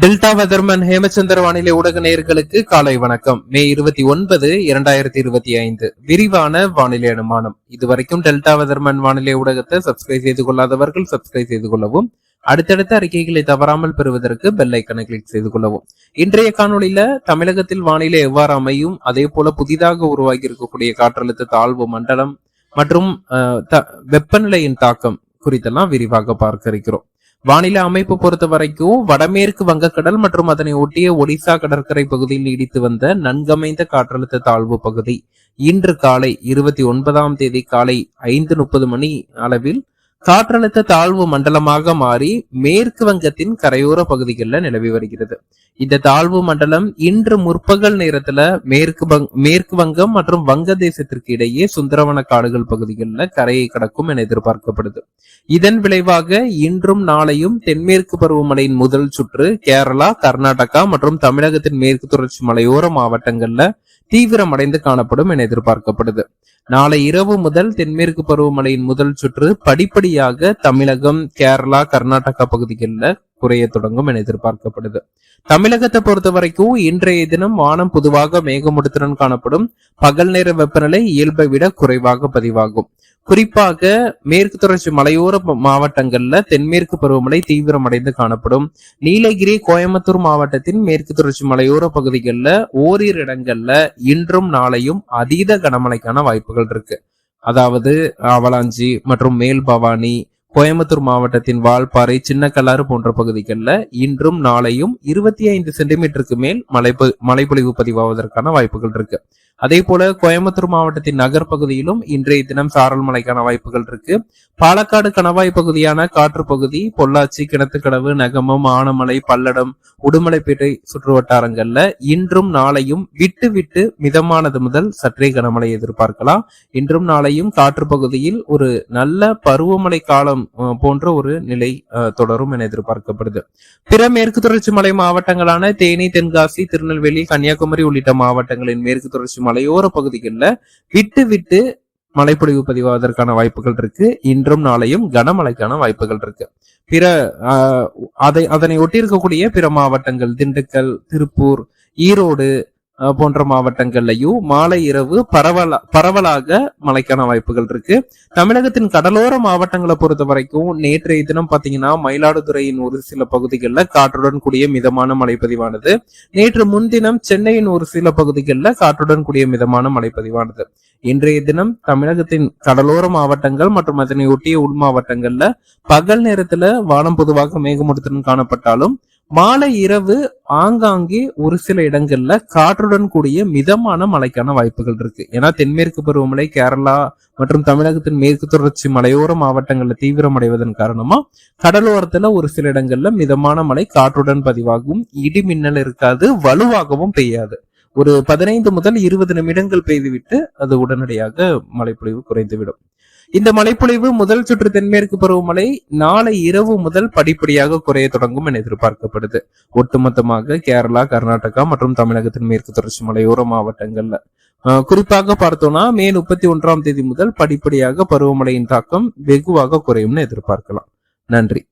Delta weatherman Hemachandra வானிலை ஊடக நேயர்களுக்கு காலை வணக்கம். மே இருபத்தி ஒன்பது இரண்டாயிரத்தி இருபத்தி ஐந்து. விரிவான வானிலை அனுமானம். இதுவரைக்கும் டெல்டா வெதர்மன் வானிலை ஊடகத்தை சப்ஸ்கிரைப் செய்து கொள்ளாதவர்கள் சப்ஸ்கிரைப் செய்து கொள்ளவும் அடுத்தடுத்த அறிக்கைகளை தவறாமல் பெறுவதற்கு பெல் ஐக்கனை கிளிக் செய்து கொள்ளவும். இன்றைய காணொளியில தமிழகத்தில் வானிலை எவ்வாறு அமையும் அதே போல புதிதாக உருவாகி இருக்கக்கூடிய காற்றழுத்த தாழ்வு மண்டலம் மற்றும் த- வெப்பநிலையின் தாக்கம் குறித்தெல்லாம் விரிவாக பார்க்க இருக்கிறோம். வானிலை அமைப்பு பொறுத்த வரைக்கும் வடமேற்கு வங்கக்கடல் மற்றும் அதனை ஒட்டிய ஒடிசா கடற்கரை பகுதியில் நீடித்து வந்த நன்கமைந்த காற்றழுத்த தாழ்வு பகுதி. இன்று காலை இருபத்தி ஒன்பதாம் தேதி காலை ஐந்து முப்பது மணி அளவில் காற்றழுத்த தாழ்வு மண்டலமாக மாறி மேற்கு வங்கத்தின் கரையோர பகுதிகளில் நிலவி வருகிறது. இந்த தாழ்வு மண்டலம் இன்று முற்பகல் நேரத்துல மேற்கு வங் மேற்கு வங்கம் மற்றும் வங்கதேசத்திற்கு இடையே சுந்தரவன காடுகள் பகுதிகளில் கரையை கடக்கும் என எதிர்பார்க்கப்படுது. இதன் விளைவாக இன்றும் நாளையும் தென்மேற்கு பருவமழையின் முதல் சுற்று கேரளா கர்நாடகா மற்றும் தமிழகத்தின் மேற்கு தொடர்ச்சி மலையோர மாவட்டங்கள்ல தீவிரமடைந்து காணப்படும் என எதிர்பார்க்கப்படுது. நாளை இரவு முதல் தென்மேற்கு பருவமழையின் முதல் சுற்று படிப்படியாக தமிழகம் கேரளா கர்நாடகா பகுதிகளில் குறைய தொடங்கும் என எதிர்பார்க்கப்படுது. தமிழகத்தை பொறுத்த வரைக்கும் இன்றைய தினம் வானம் பொதுவாக மேகமூட்டத்துடன் காணப்படும். பகல் நேர வெப்பநிலை இயல்பை விட குறைவாக பதிவாகும். குறிப்பாக மேற்கு தொடர்ச்சி மலையோர மாவட்டங்கள்ல தென்மேற்கு பருவமழை தீவிரமடைந்து காணப்படும். நீலகிரி கோயம்புத்தூர் மாவட்டத்தின் மேற்கு தொடர்ச்சி மலையோர பகுதிகளில் ஓரிரு இடங்கள்ல இன்றும் நாளையும் அதீத கனமழைக்கான வாய்ப்புகள் இருக்கு. அதாவது அவலாஞ்சி மற்றும் மேல் பவானி கோயம்புத்தூர் மாவட்டத்தின் வால்பாறை சின்ன கல்லாறு போன்ற பகுதிகளில் இன்றும் நாளையும் இருபத்தி ஐந்து சென்டிமீட்டருக்கு மேல் மழை பொ- மழைப்பொழிவு பதிவாவதற்கான வாய்ப்புகள் இருக்கு. அதே போல கோயம்புத்தூர் மாவட்டத்தின் நகர் பகுதியிலும் இன்றைய தினம் சாரல் மழைக்கான வாய்ப்புகள் இருக்கு. பாலக்காடு கணவாய் பகுதியான காற்று பகுதி பொள்ளாச்சி கிணத்துக்கடவு நகமம் ஆனமலை பல்லடம் உடுமலைப்பேட்டை சுற்று வட்டாரங்கள்ல இன்றும் நாளையும் விட்டு விட்டு மிதமானது முதல் சற்றே கனமழை எதிர்பார்க்கலாம். இன்றும் நாளையும் காற்று பகுதியில் ஒரு நல்ல பருவமழை காலம் போன்ற ஒரு நிலை அஹ், தொடரும் என எதிர்பார்க்கப்படுது. பிற மேற்கு தொடர்ச்சி மலை மாவட்டங்களான தேனி தென்காசி திருநெல்வேலி கன்னியாகுமரி உள்ளிட்ட மாவட்டங்களின் மேற்கு தொடர்ச்சி மலையோர பகுதிகளில் விட்டு விட்டு மழைப்பொழிவு பதிவாவதற்கான வாய்ப்புகள் இருக்கு. இன்றும் நாளையும் கனமழைக்கான வாய்ப்புகள் இருக்கு. பிற ஆஹ், அதை அதனை ஒட்டி இருக்கக்கூடிய பிற மாவட்டங்கள் திண்டுக்கல் திருப்பூர் ஈரோடு போன்ற மாவட்டங்கள்லயும் மாலை இரவு பரவலா பரவலாக மழைக்கான வாய்ப்புகள் இருக்கு. தமிழகத்தின் கடலோர மாவட்டங்களை பொறுத்த வரைக்கும் நேற்றைய தினம் பாத்தீங்கன்னா மயிலாடுதுறையின் ஒரு சில பகுதிகளில் காற்றுடன் கூடிய மிதமான மழை பதிவானது நேற்று முன்தினம் சென்னையின் ஒரு சில பகுதிகளில் காற்றுடன் கூடிய மிதமான மழை பதிவானது இன்றைய தினம் தமிழகத்தின் கடலோர மாவட்டங்கள் மற்றும் அதனை ஒட்டிய உள் மாவட்டங்கள்ல பகல் நேரத்துல வானம் பொதுவாக மேகமூட்டத்துடன் காணப்பட்டாலும் மாலை இரவு ஆங்காங்கே ஒரு சில இடங்கள்ல காற்றுடன் கூடிய மிதமான மழைக்கான வாய்ப்புகள் இருக்கு. ஏன்னா தென்மேற்கு பருவமழை கேரளா மற்றும் தமிழகத்தின் மேற்கு தொடர்ச்சி மலையோர மாவட்டங்கள்ல தீவிரமடைவதன் காரணமா கடலோரத்துல ஒரு சில இடங்கள்ல மிதமான மழை காற்றுடன் பதிவாகும். இடி மின்னல் இருக்காது வலுவாகவும் பெய்யாது. ஒரு பதினைந்து முதல் இருபது நிமிடங்கள் பெய்துவிட்டு அது உடனடியாக மழைப்பொழிவு குறைந்துவிடும். இந்த மழைப்பொழிவு முதல் சுற்று தென்மேற்கு பருவமழை நாளை இரவு முதல் படிப்படியாக குறைய தொடங்கும் என எதிர்பார்க்கப்படுது. ஒட்டுமொத்தமாக கேரளா கர்நாடகா மற்றும் தமிழகத்தின் மேற்கு தொடர்ச்சி மலையோர மாவட்டங்கள்ல. குறிப்பாக பார்த்தோம்னா மே முப்பத்தி ஒன்றாம் தேதி முதல் படிப்படியாக பருவமழையின் தாக்கம் வெகுவாக குறையும்னு எதிர்பார்க்கலாம். நன்றி.